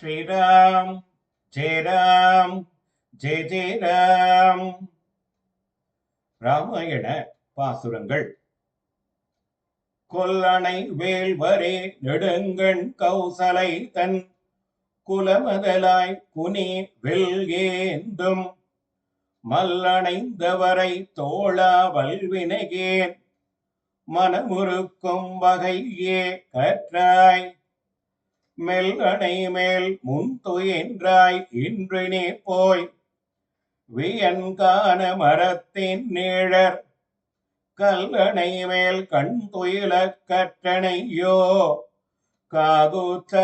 ஸ்ரீராம் ஜெயராம் ஜெய ஜெயராம். ராமாயண பாசுரங்கள். கொல்லணை வேல்வரே நெடுங்கண் கௌசலை தன் குலமதலாய் குனி வெல்கேந்தும். மல்லணைந்தவரை தோழா வல்வினைகேன். மனமுறுக்கும் வகையே கற்றாய். மெல்லணை மேல் முன் துயின்றாய் இன்று நீ போய் வியன்கான மரத்தின் நீழர் கல்லணை மேல் கண் துயில கற்றணையோ. காகுத்த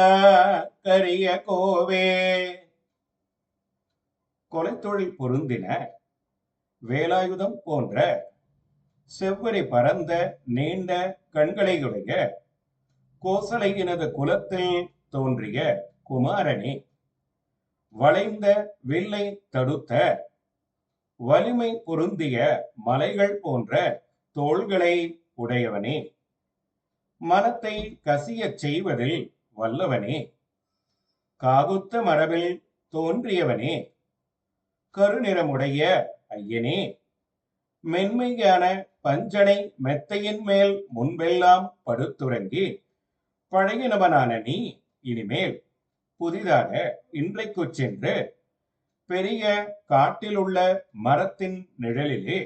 கரிய கோவே. கொலைத்தொழில் பொருந்தின வேலாயுதம் போன்ற செவ்வரி பரந்த நீண்ட கண்களையுடைய கோசலையினது குலத்தில் தோன்றிய குமாரனே வளைந்த வில்லை தடுத்த வலிமை பொருந்திய மலைகள் போன்ற தோள்களை உடையவனே மனத்தை கசியச் செய்வதில் வல்லவனே காகுத்த மரபில் தோன்றியவனே கருநிறமுடைய ஐயனே மென்மையான பஞ்சனை மெத்தையின் மேல் முன்பெல்லாம் படுத்துறங்கி பழகினவனான நீ இனிமேல் புதிதாக இன்றைக்கு சென்று பெரிய காட்டிலுள்ள மரத்தின் நிழலிலே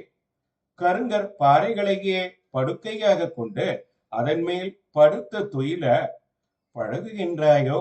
கருங்கற் பாறைகளையே படுக்கையாக கொண்டு அதன் மேல் படுத்த துயில பழகுகின்றாயோ?